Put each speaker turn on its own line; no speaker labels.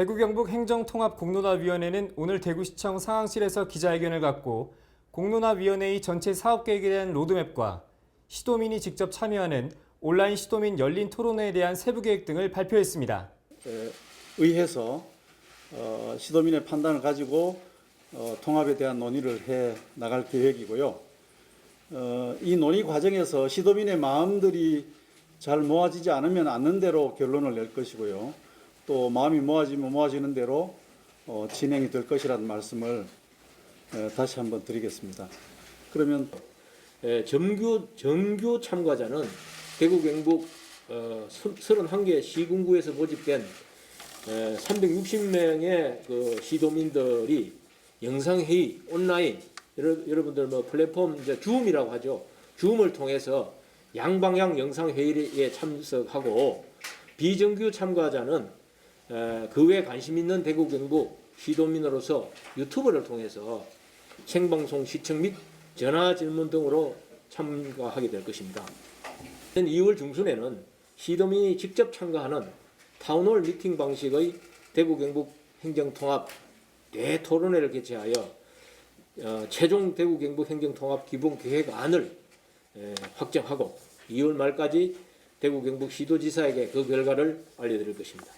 대구 경북 행정통합공론화위원회는 오늘 대구시청 상황실에서 기자회견을 갖고 공론화위원회의 전체 사업 계획에 대한 로드맵과 시도민이 직접 참여하는 온라인 시도민 열린 토론회에 대한 세부 계획 등을 발표했습니다.
에, 의해서 어, 시도민의 판단을 가지고 어, 통합에 대한 논의를 해 나갈 계획이고요. 어, 이 논의 과정에서 시도민의 마음들이 잘 모아지지 않으면 않는 대로 결론을 낼 것이고요. 또 마음이 모아지면 모아지는 대로 어, 진행이 될 것이라는 말씀을 에, 다시 한번 드리겠습니다. 그러면
에, 정규 정규 참가자는 대구 경북 어, 31개 시군구에서 모집된 360명의 그 시도민들이 영상 회의 온라인 여러, 여러 분들 뭐 플랫폼 이제 줌이라고 하죠. 줌을 통해서 양방향 영상 회의에 참석하고 비정규 참가자는 에, 그 외에 관심 있는 대구 경북 시도민으로서 유튜브를 통해서 생방송 시청 및 전화 질문 등으로 참가하게 될 것입니다. 2월 중순에는 시도민이 직접 참가하는 타운홀 미팅 방식의 대구 경북 행정통합 대토론회를 개최하여 어, 최종 대구 경북 행정통합 기본 계획안을 에, 확정하고 2월 말까지 대구 경북 시도지사에게 그 결과를 알려드릴 것입니다.